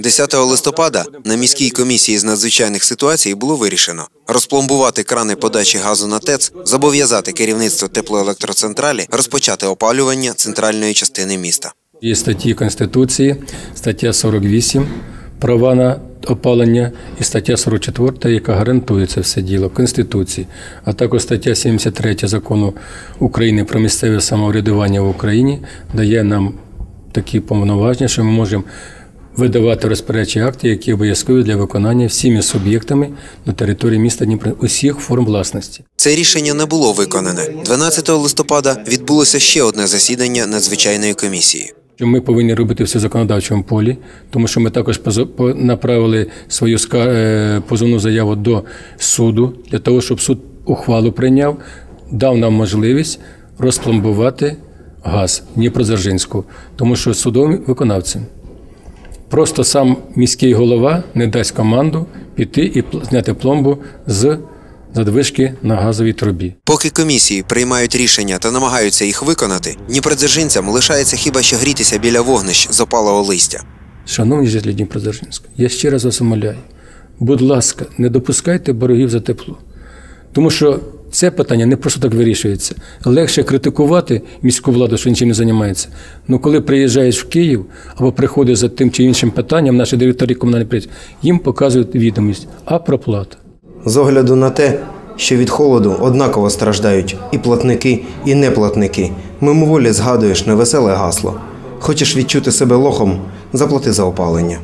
10 листопада на міській комісії з надзвичайних ситуацій було вирішено розпломбувати крани подачі газу на ТЕЦ, зобов'язати керівництво теплоелектроцентралі розпочати опалювання центральної частини міста. Є статті Конституції, стаття 48 права на опалення і стаття 44, яка гарантує це все діло Конституції, а також стаття 73 закону України про місцеве самоврядування в Україні дає нам такі повноваження, що ми можемо видавати розпорядчі акти, які обов'язкові для виконання всіми суб'єктами на території міста Дніпра усіх форм власності. Це рішення не було виконане. 12 листопада відбулося ще одне засідання надзвичайної комісії. що ми повинні робити все в законодавчому полі, тому що ми також направили свою е, позовну заяву до суду для того, щоб суд ухвалу прийняв, дав нам можливість розпломбувати газ Дніпродзержинську, тому що судовим виконавцем. Просто сам міський голова не дасть команду піти і зняти пломбу з задвижки на газовій трубі. Поки комісії приймають рішення та намагаються їх виконати, дніпродзержинцям лишається хіба що грітися біля вогнищ з опалого листя. Шановні жителі Дніпродзержинська, я ще раз вас умоляю, будь ласка, не допускайте боргів за тепло. Тому що це питання не просто так вирішується. Легше критикувати міську владу, що нічим не займається. Ну коли приїжджаєш в Київ або приходиш за тим чи іншим питанням, наші директори комунальних підприємств, їм показують відомість, а проплата. З огляду на те, що від холоду однаково страждають і платники, і неплатники, мимоволі згадуєш невеселе гасло. Хочеш відчути себе лохом, заплати за опалення.